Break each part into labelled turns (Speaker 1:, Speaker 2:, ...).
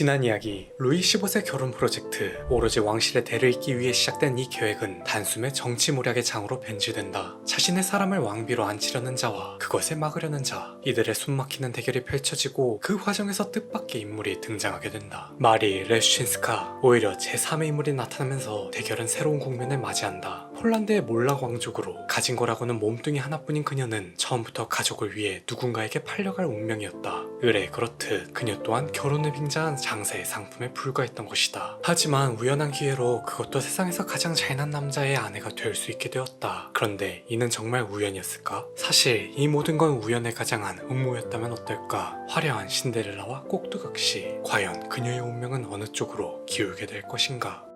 Speaker 1: 지난 이야기 루이 15세 결혼 프로젝트 오로지 왕실의 대를 잇기 위해 시작된 이 계획은 단숨에 정치모략의 장으로 변질된다. 자신의 사람을 왕비로 앉히려는 자와 그것을 막으려는 자 이들의 숨막히는 대결이 펼쳐지고 그 과정에서 뜻밖의 인물이 등장하게 된다. 마리 레슈친스카 오히려 제3의 인물이 나타나면서 대결은 새로운 국면을 맞이한다. 폴란드의 몰락 왕족으로 가진 거라고는 몸뚱이 하나뿐인 그녀는 처음부터 가족을 위해 누군가에게 팔려갈 운명이었다. 의뢰 그렇듯 그녀 또한 결혼을 빙자한 장세의 상품에 불과했던 것이다. 하지만 우연한 기회로 그것도 세상에서 가장 잘난 남자의 아내가 될 수 있게 되었다. 그런데 이는 정말 우연이었을까? 사실 이 모든 건 우연에 가장한 음모였다면 어떨까? 화려한 신데렐라와 꼭두각시 과연 그녀의 운명은 어느 쪽으로 기울게 될 것인가?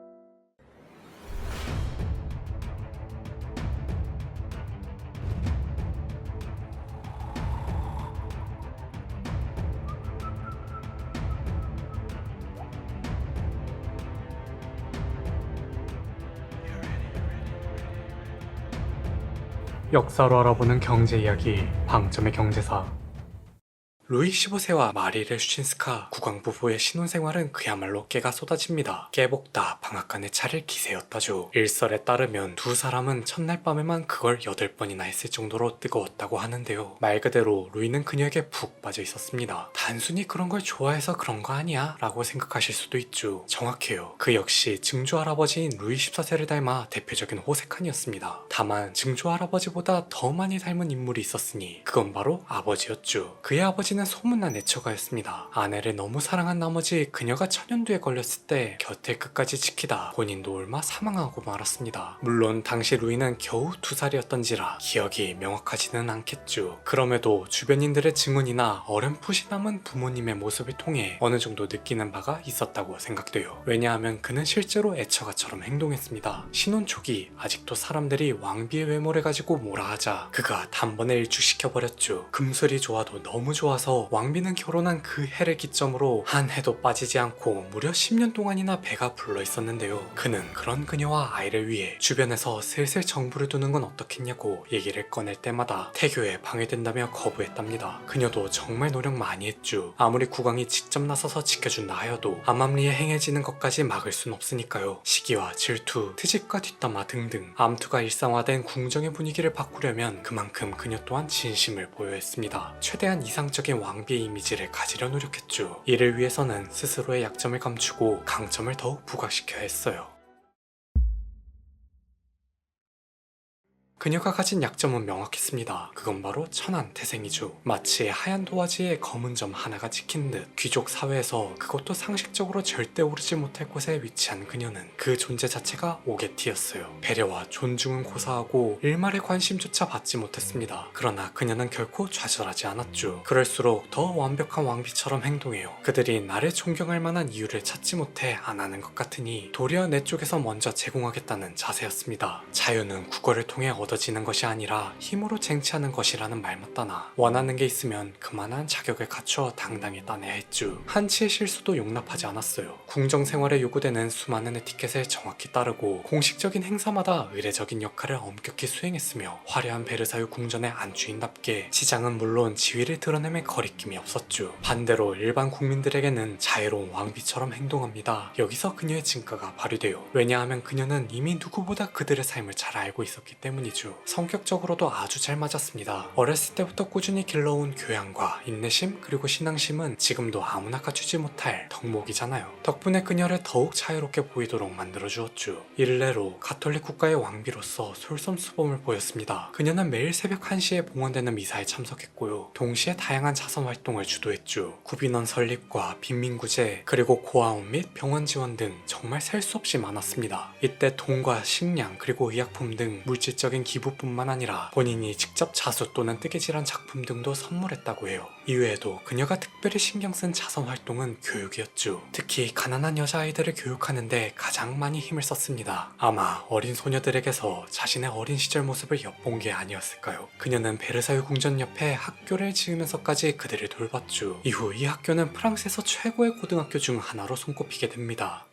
Speaker 1: 역사로 알아보는 경제 이야기 방점의 경제사 루이 15세와 마리를 슈친스카 국왕 부부의 신혼생활은 그야말로 깨가 쏟아집니다. 깨복다 방앗간의 차를 기세였다죠. 일설에 따르면 두 사람은 첫날 밤에만 그걸 8번이나 했을 정도로 뜨거웠다고 하는데요. 말 그대로 루이는 그녀에게 푹 빠져 있었습니다. 단순히 그런 걸 좋아해서 그런 거 아니야? 라고 생각하실 수도 있죠. 정확해요. 그 역시 증조 할아버지인 루이 14세를 닮아 대표적인 호색한이었습니다. 다만 증조 할아버지보다 더 많이 닮은 인물이 있었으니 그건 바로 아버지였죠. 그의 아버지 는 소문난 애처가였습니다. 아내를 너무 사랑한 나머지 그녀가 천연두에 걸렸을 때 곁을 끝까지 지키다 본인도 얼마 사망하고 말았습니다. 물론 당시 루이는 겨우 두 살이었던지라 기억이 명확하지는 않겠죠. 그럼에도 주변인들의 증언이나 어렴풋이 남은 부모님의 모습을 통해 어느 정도 느끼는 바가 있었다고 생각돼요. 왜냐하면 그는 실제로 애처가처럼 행동했습니다. 신혼 초기 아직도 사람들이 왕비의 외모를 가지고 뭐라 하자 그가 단번에 일축시켜버렸죠. 금술이 좋아도 너무 좋아서 왕비는 결혼한 그 해를 기점으로 한 해도 빠지지 않고 무려 10년 동안이나 배가 불러 있었는데요. 그는 그런 그녀와 아이를 위해 주변에서 슬슬 정부를 두는 건 어떻겠냐고 얘기를 꺼낼 때마다 태교에 방해된다며 거부했답니다. 그녀도 정말 노력 많이 했죠. 아무리 국왕이 직접 나서서 지켜준다 하여도 암암리에 행해지는 것까지 막을 순 없으니까요. 시기와 질투, 트집과 뒷담화 등등 암투가 일상화된 궁정의 분위기를 바꾸려면 그만큼 그녀 또한 진심을 보여했습니다. 최대한 이상적인 왕비의 이미지를 가지려 노력했죠. 이를 위해서는 스스로의 약점을 감추고 강점을 더욱 부각시켜야 했어요. 그녀가 가진 약점은 명확했습니다. 그건 바로 천한 태생이죠. 마치 하얀 도화지에 검은 점 하나가 찍힌 듯 귀족 사회에서 그것도 상식적으로 절대 오르지 못할 곳에 위치한 그녀는 그 존재 자체가 오게티였어요. 배려와 존중은 고사하고 일말의 관심조차 받지 못했습니다. 그러나 그녀는 결코 좌절하지 않았죠. 그럴수록 더 완벽한 왕비처럼 행동해요. 그들이 나를 존경할 만한 이유를 찾지 못해 안 하는 것 같으니 도리어 내 쪽에서 먼저 제공하겠다는 자세였습니다. 자유는 국어를 통해 얻어 지는 것이 아니라 힘으로 쟁취하는 것이라는 말 맞다나 원하는 게 있으면 그만한 자격을 갖추어 당당히 따내야 했죠. 한치의 실수도 용납하지 않았어요. 궁정 생활에 요구되는 수많은 에티켓을 정확히 따르고 공식적인 행사마다 의례적인 역할을 엄격히 수행했으며 화려한 베르사유 궁전의 안주인답게 시장은 물론 지위를 드러내며 거리낌이 없었죠. 반대로 일반 국민들에게는 자유로운 왕비처럼 행동합니다. 여기서 그녀의 진가가 발휘돼요. 왜냐하면 그녀는 이미 누구보다 그들의 삶을 잘 알고 있었기 때문이죠. 성격적으로도 아주 잘 맞았습니다. 어렸을 때부터 꾸준히 길러온 교양과 인내심 그리고 신앙심은 지금도 아무나 갖추지 못할 덕목이잖아요. 덕분에 그녀를 더욱 자유롭게 보이도록 만들어주었죠. 일례로 가톨릭 국가의 왕비로서 솔선수범을 보였습니다. 그녀는 매일 새벽 1시에 봉헌되는 미사에 참석했고요. 동시에 다양한 자선 활동을 주도했죠. 구빈원 설립과 빈민구제 그리고 고아원 및 병원 지원 등 정말 셀 수 없이 많았습니다. 이때 돈과 식량 그리고 의약품 등 물질적인 기부뿐만 아니라 본인이 직접 자수 또는 뜨개질한 작품 등도 선물했다고 해요. 이외에도 그녀가 특별히 신경 쓴 자선 활동은 교육이었죠. 특히 가난한 여자아이들을 교육하는데 가장 많이 힘을 썼습니다. 아마 어린 소녀들에게서 자신의 어린 시절 모습을 엿본 게 아니었을까요? 그녀는 베르사유 궁전 옆에 학교를 지으면서까지 그들을 돌봤죠. 이후 이 학교는 프랑스에서 최고의 고등학교 중 하나로 손꼽히게 됩니다.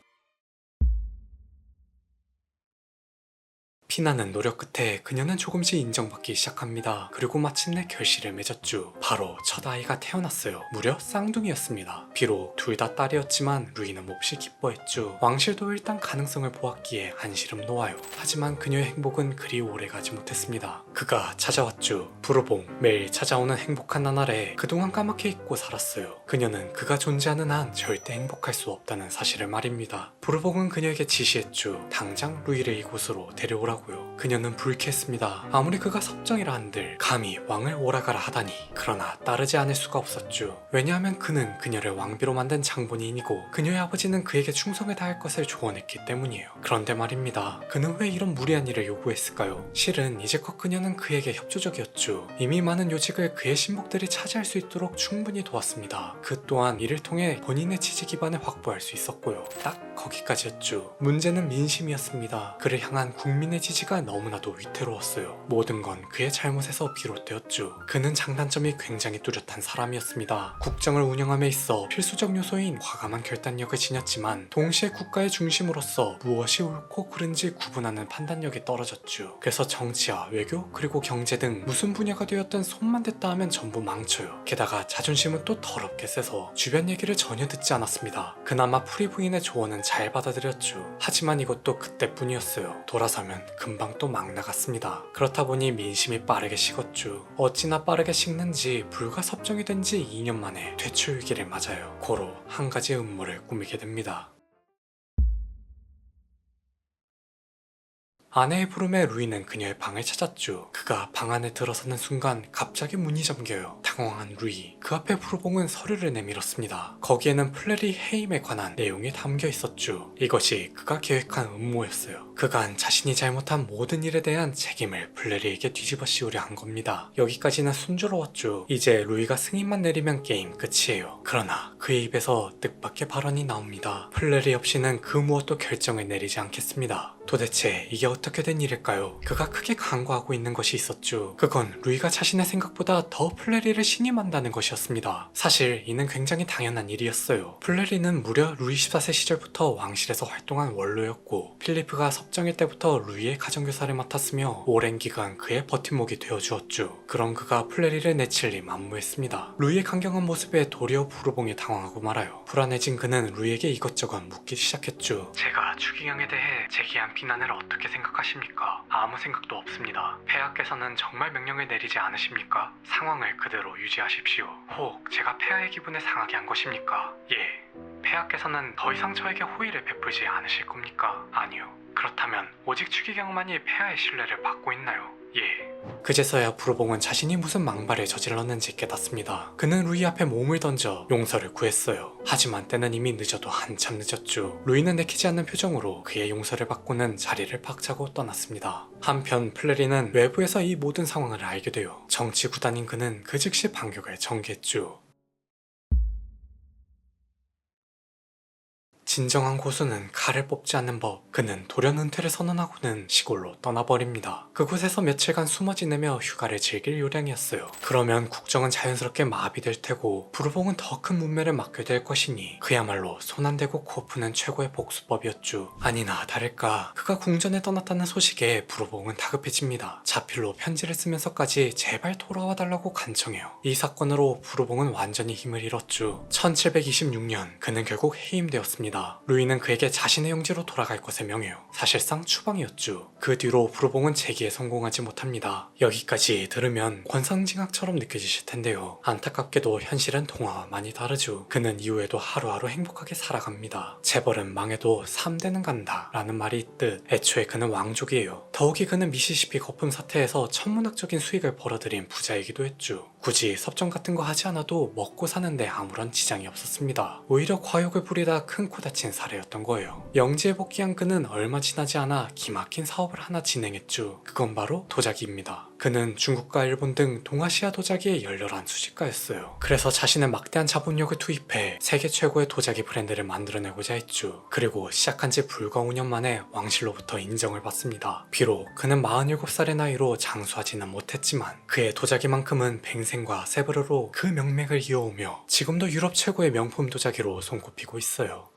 Speaker 1: 피나는 노력 끝에 그녀는 조금씩 인정받기 시작합니다. 그리고 마침내 결실을 맺었죠. 바로 첫 아이가 태어났어요. 무려 쌍둥이였습니다. 비록 둘 다 딸이었지만 루이는 몹시 기뻐했죠. 왕실도 일단 가능성을 보았기에 한시름 놓아요. 하지만 그녀의 행복은 그리 오래 가지 못했습니다. 그가 찾아왔죠. 부르봉 매일 찾아오는 행복한 나날에 그동안 까맣게 잊고 살았어요. 그녀는 그가 존재하는 한 절대 행복할 수 없다는 사실을 말입니다. 부르봉은 그녀에게 지시했죠. 당장 루이를 이곳으로 데려오라고 요. 그녀는 불쾌했습니다. 아무리 그가 섭정이라 한들 감히 왕을 오라가라 하다니. 그러나 따르지 않을 수가 없었죠. 왜냐하면 그는 그녀를 왕비로 만든 장본인이고 그녀의 아버지는 그에게 충성을 다할 것을 조언했기 때문이에요. 그런데 말입니다. 그는 왜 이런 무리한 일을 요구했을까요? 실은 이제껏 그녀는 그에게 협조적이었죠. 이미 많은 요직을 그의 신복들이 차지할 수 있도록 충분히 도왔습니다. 그 또한 이를 통해 본인의 지지 기반을 확보할 수 있었고요. 딱 거기까지였죠. 문제는 민심이었습니다. 그를 향한 국민의 지지가 너무나도 위태로웠어요. 모든 건 그의 잘못에서 비롯되었죠. 그는 장단점이 굉장히 뚜렷한 사람이었습니다. 국정을 운영함에 있어 필수적 요소인 과감한 결단력을 지녔지만 동시에 국가의 중심으로서 무엇이 옳고 그른지 구분하는 판단력이 떨어졌죠. 그래서 정치와 외교 그리고 경제 등 무슨 분야가 되었든 손만 댔다 하면 전부 망쳐요. 게다가 자존심은 또 더럽게 세서 주변 얘기를 전혀 듣지 않았습니다. 그나마 프리 부인의 조언은 잘 받아들였죠. 하지만 이것도 그때뿐이었어요. 돌아서면 금방 또 막 나갔습니다. 그렇다 보니 민심이 빠르게 식었죠. 어찌나 빠르게 식는지 불과 섭정이 된 지 2년 만에 퇴출위기를 맞아요. 고로 한 가지 음모를 꾸미게 됩니다. 아내의 부름에 루이는 그녀의 방을 찾았죠. 그가 방 안에 들어서는 순간 갑자기 문이 잠겨요. 당황한 루이. 그 앞에 부르봉은 서류를 내밀었습니다. 거기에는 플레리 해임에 관한 내용이 담겨 있었죠. 이것이 그가 계획한 음모였어요. 그간 자신이 잘못한 모든 일에 대한 책임을 플레리에게 뒤집어 씌우려 한 겁니다. 여기까지는 순조로웠죠. 이제 루이가 승인만 내리면 게임 끝이에요. 그러나 그의 입에서 뜻밖의 발언이 나옵니다. 플레리 없이는 그 무엇도 결정을 내리지 않겠습니다. 도대체 이게 어떻게 된 일일까요? 그가 크게 간과하고 있는 것이 있었죠. 그건 루이가 자신의 생각보다 더 플레리를 신임한다는 것이었습니다. 사실 이는 굉장히 당연한 일이었어요. 플레리는 무려 루이 14세 시절부터 왕실에서 활동한 원로였고 필리프가 섭정일 때부터 루이의 가정교사를 맡았으며 오랜 기간 그의 버팀목이 되어주었죠. 그런 그가 플레리를 내칠 리 만무했습니다. 루이의 강경한 모습에 도리어 부르봉이 당황하고 말아요. 불안해진 그는 루이에게 이것저것 묻기 시작했죠. 제가 추기경에 대해 제기한 비난을 어떻게 생각하십니까? 아무 생각도 없습니다. 폐하께서는 정말 명령을 내리지 않으십니까? 상황을 그대로 유지하십시오. 혹 제가 폐하의 기분을 상하게 한 것입니까? 예. 폐하께서는 더 이상 저에게 호의를 베풀지 않으실 겁니까? 아니요. 그렇다면 오직 추기경만이 폐하의 신뢰를 받고 있나요? 예. 그제서야 부르봉은 자신이 무슨 망발을 저질렀는지 깨닫습니다. 그는 루이 앞에 몸을 던져 용서를 구했어요. 하지만 때는 이미 늦어도 한참 늦었죠. 루이는 내키지 않는 표정으로 그의 용서를 받고는 자리를 박차고 떠났습니다. 한편 플레리는 외부에서 이 모든 상황을 알게 되어 정치 구단인 그는 그 즉시 반격을 전개했죠. 진정한 고수는 칼을 뽑지 않는 법. 그는 돌연 은퇴를 선언하고는 시골로 떠나버립니다. 그곳에서 며칠간 숨어 지내며 휴가를 즐길 요량이었어요. 그러면 국정은 자연스럽게 마비될 테고 부르봉은 더 큰 문매를 맡게 될 것이니 그야말로 손 안 대고 코 푸는 최고의 복수법이었죠. 아니나 다를까 그가 궁전에 떠났다는 소식에 부르봉은 다급해집니다. 자필로 편지를 쓰면서까지 제발 돌아와 달라고 간청해요. 이 사건으로 부르봉은 완전히 힘을 잃었죠. 1726년 그는 결국 해임되었습니다. 루이는 그에게 자신의 영지로 돌아갈 것을 명해요. 사실상 추방이었죠. 그 뒤로 부르봉은 재기에 성공하지 못합니다. 여기까지 들으면 권상징악처럼 느껴지실 텐데요. 안타깝게도 현실은 동화와 많이 다르죠. 그는 이후에도 하루하루 행복하게 살아갑니다. 재벌은 망해도 3대는 간다 라는 말이 있듯 애초에 그는 왕족이에요. 더욱이 그는 미시시피 거품 사태에서 천문학적인 수익을 벌어들인 부자이기도 했죠. 굳이 섭정 같은 거 하지 않아도 먹고 사는데 아무런 지장이 없었습니다. 오히려 과욕을 부리다 큰 코 다친 사례였던 거예요. 영지에 복귀한 그는 얼마 지나지 않아 기막힌 사업을 하나 진행했죠. 그건 바로 도자기입니다. 그는 중국과 일본 등 동아시아 도자기의 열렬한 수집가였어요. 그래서 자신의 막대한 자본력을 투입해 세계 최고의 도자기 브랜드를 만들어내고자 했죠. 그리고 시작한 지 불과 5년 만에 왕실로부터 인정을 받습니다. 비록 그는 47살의 나이로 장수하지는 못했지만 그의 도자기만큼은 뱅생과 세브르로 그 명맥을 이어오며 지금도 유럽 최고의 명품 도자기로 손꼽히고 있어요.